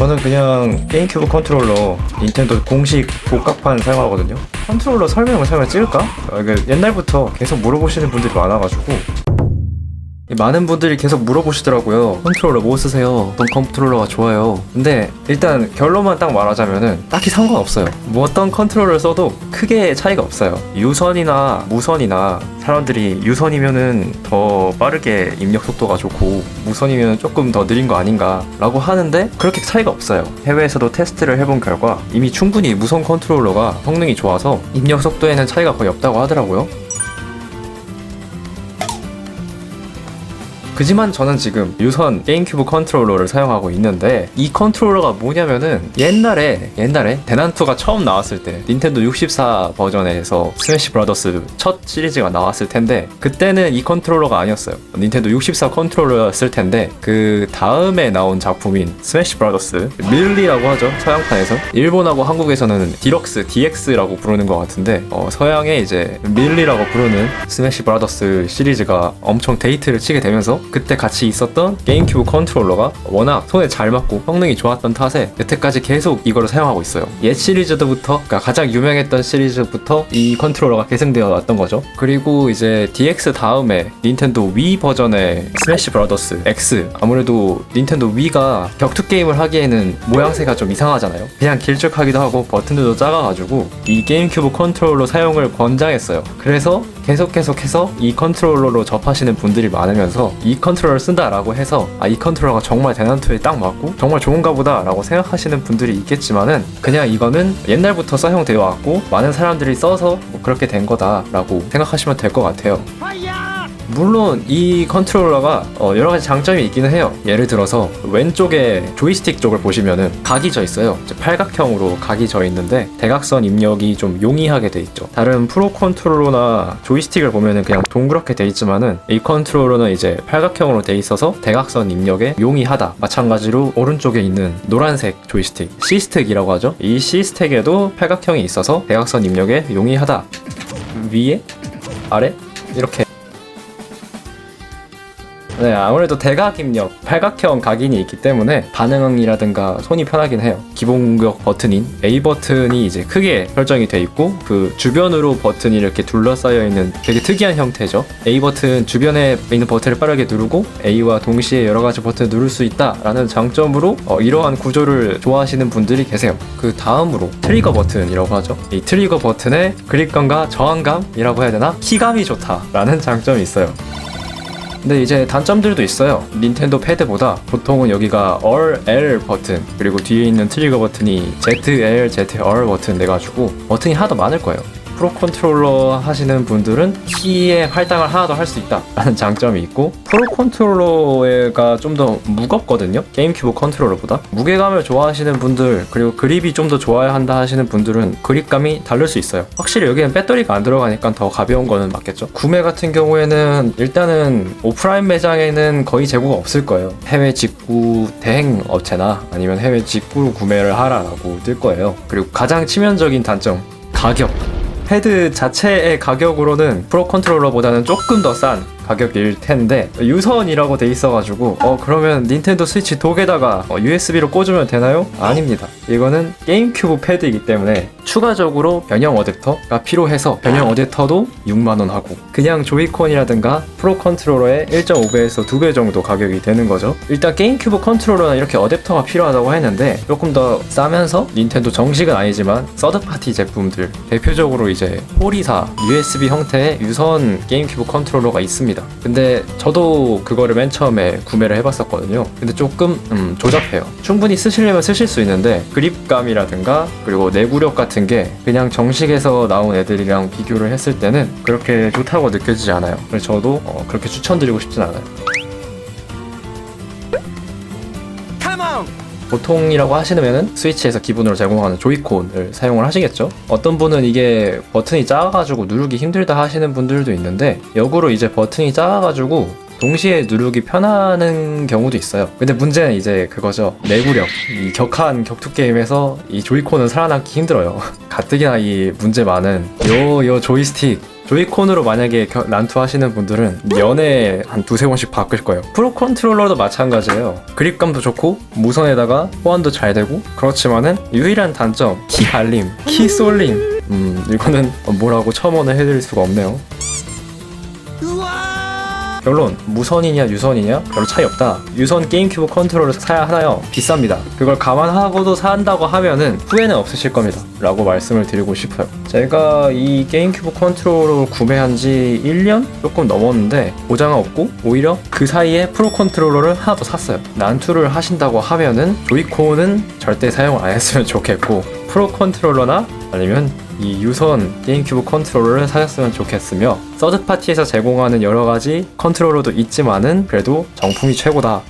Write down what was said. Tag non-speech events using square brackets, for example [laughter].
저는 그냥 게임큐브 컨트롤러 닌텐도 공식 복각판 사용하거든요. 컨트롤러 설명을 설명 찍을까? 아, 옛날부터 계속 물어보시는 분들이 많아가지고 많은 분들이 계속 물어보시더라고요. 컨트롤러 뭐 쓰세요? 어떤 컨트롤러가 좋아요? 근데 일단 결론만 딱 말하자면은 딱히 상관없어요. 뭐 어떤 컨트롤러를 써도 크게 차이가 없어요. 유선이나 무선이나 사람들이 유선이면은 더 빠르게 입력 속도가 좋고 무선이면 조금 더 느린 거 아닌가라고 하는데 그렇게 차이가 없어요. 해외에서도 테스트를 해본 결과 이미 충분히 무선 컨트롤러가 성능이 좋아서 입력 속도에는 차이가 거의 없다고 하더라고요. 그지만 저는 지금 유선 게임큐브 컨트롤러를 사용하고 있는데 이 컨트롤러가 뭐냐면은 옛날에 옛날에 대난투가 처음 나왔을 때 닌텐도 64 버전에서 스매시 브라더스 첫 시리즈가 나왔을 텐데 그때는 이 컨트롤러가 아니었어요. 닌텐도 64 컨트롤러였을 텐데 그 다음에 나온 작품인 스매시 브라더스 밀리라고 하죠 서양판에서. 일본하고 한국에서는 디럭스 DX라고 부르는 것 같은데 어, 서양에 이제 밀리라고 부르는 스매시 브라더스 시리즈가 엄청 데이트를 치게 되면서 그때 같이 있었던 게임큐브 컨트롤러가 워낙 손에 잘 맞고 성능이 좋았던 탓에 여태까지 계속 이거를 사용하고 있어요. 옛 시리즈부터 그러니까 가장 유명했던 시리즈부터 이 컨트롤러가 계승되어 왔던 거죠. 그리고 이제 DX 다음에 닌텐도 위 버전의 스매시 브라더스 X 아무래도 닌텐도 위가 격투 게임을 하기에는 모양새가 좀 이상하잖아요. 그냥 길쭉하기도 하고 버튼들도 작아가지고 이 게임큐브 컨트롤러 사용을 권장했어요. 그래서 계속 계속해서 이 컨트롤러로 접하시는 분들이 많으면서 이 컨트롤러를 쓴다라고 해서 아 이 컨트롤러가 정말 대난투에 딱 맞고 정말 좋은가 보다라고 생각하시는 분들이 있겠지만은 그냥 이거는 옛날부터 사용되어 왔고 많은 사람들이 써서 뭐 그렇게 된 거다라고 생각하시면 될 것 같아요. 물론 이 컨트롤러가 어, 여러 가지 장점이 있기는 해요. 예를 들어서 왼쪽에 조이스틱 쪽을 보시면은 각이 져 있어요. 팔각형으로 각이 져 있는데 대각선 입력이 좀 용이하게 돼 있죠. 다른 프로 컨트롤러나 조이스틱을 보면은 그냥 동그랗게 돼 있지만은 이 컨트롤러는 이제 팔각형으로 돼 있어서 대각선 입력에 용이하다. 마찬가지로 오른쪽에 있는 노란색 조이스틱 시스택이라고 하죠. 이 시스택에도 팔각형이 있어서 대각선 입력에 용이하다. 위에 아래 이렇게 네, 아무래도 대각 입력, 팔각형 각인이 있기 때문에 반응이라든가 손이 편하긴 해요. 기본격 버튼인 A 버튼이 이제 크게 설정이 돼 있고 그 주변으로 버튼이 이렇게 둘러싸여 있는 되게 특이한 형태죠. A 버튼 주변에 있는 버튼을 빠르게 누르고 A와 동시에 여러 가지 버튼을 누를 수 있다라는 장점으로 어, 이러한 구조를 좋아하시는 분들이 계세요. 그 다음으로 트리거 버튼이라고 하죠. 이 트리거 버튼의 그립감과 저항감이라고 해야 되나? 키감이 좋다라는 장점이 있어요. 근데 이제 단점들도 있어요. 닌텐도 패드보다 보통은 여기가 All L 버튼 그리고 뒤에 있는 트리거 버튼이 ZL, ZR 버튼 돼가지고 버튼이 하나도 많을 거예요. 프로 컨트롤러 하시는 분들은 키의 할당을 하나 더 할 수 있다라는 [laughs] 장점이 있고 프로 컨트롤러가 좀 더 무겁거든요? 게임 큐브 컨트롤러보다? 무게감을 좋아하시는 분들 그리고 그립이 좀 더 좋아야 한다 하시는 분들은 그립감이 다를 수 있어요. 확실히 여기는 배터리가 안 들어가니까 더 가벼운 거는 맞겠죠? 구매 같은 경우에는 일단은 오프라인 매장에는 거의 재고가 없을 거예요. 해외 직구 대행 업체나 아니면 해외 직구로 구매를 하라라고 뜰 거예요. 그리고 가장 치명적인 단점 가격 패드 자체의 가격으로는 프로 컨트롤러보다는 조금 더 싼 가격일 텐데 유선이라고 돼 있어가지고 어 그러면 닌텐도 스위치 독에다가 어, USB로 꽂으면 되나요? 아닙니다. 이거는 게임큐브 패드이기 때문에 추가적으로 변형 어댑터가 필요해서 변형 어댑터도 6만원 하고 그냥 조이콘이라든가 프로 컨트롤러의 1.5배에서 2배 정도 가격이 되는 거죠. 일단 게임큐브 컨트롤러는 이렇게 어댑터가 필요하다고 했는데 조금 더 싸면서 닌텐도 정식은 아니지만 서드파티 제품들 대표적으로 이제 호리사 USB 형태의 유선 게임큐브 컨트롤러가 있습니다. 근데 저도 그거를 맨 처음에 구매를 해봤었거든요. 근데 조금 음, 조잡해요. 충분히 쓰시려면 쓰실 수 있는데 그립감이라든가 그리고 내구력 같은 게 그냥 정식에서 나온 애들이랑 비교를 했을 때는 그렇게 좋다고 느껴지지 않아요. 그래서 저도 어, 그렇게 추천드리고 싶진 않아요. 보통이라고 하시면은 스위치에서 기본으로 제공하는 조이콘을 사용을 하시겠죠. 어떤 분은 이게 버튼이 작아가지고 누르기 힘들다 하시는 분들도 있는데 역으로 이제 버튼이 작아가지고 동시에 누르기 편하는 경우도 있어요. 근데 문제는 이제 그거죠. 내구력. 이 격한 격투 게임에서 이 조이콘은 살아남기 힘들어요. [laughs] 가뜩이나 이 문제 많은 요 요 조이스틱 조이콘으로 만약에 겨- 난투하시는 분들은 연에 한 두세 번씩 바꿀 거예요. 프로 컨트롤러도 마찬가지예요. 그립감도 좋고 무선에다가 호환도 잘 되고 그렇지만은 유일한 단점 키 갈림, 키 쏠림. 음 이거는 뭐라고 첨언을 해드릴 수가 없네요. 결론 무선이냐 유선이냐 별로 차이 없다. 유선 게임큐브 컨트롤을 사야 하나요? 비쌉니다. 그걸 감안하고도 산다고 하면은 후회는 없으실 겁니다. 라고 말씀을 드리고 싶어요. 제가 이 게임큐브 컨트롤을 구매한 지 1년 조금 넘었는데 보장은 없고 오히려 그 사이에 프로 컨트롤러를 하나 더 샀어요. 난투를 하신다고 하면은 조이콘은 절대 사용 안 했으면 좋겠고 프로 컨트롤러나 아니면 이 유선 게임큐브 컨트롤러를 사셨으면 좋겠으며 서드파티에서 제공하는 여러 가지 컨트롤러도 있지만은 그래도 정품이 최고다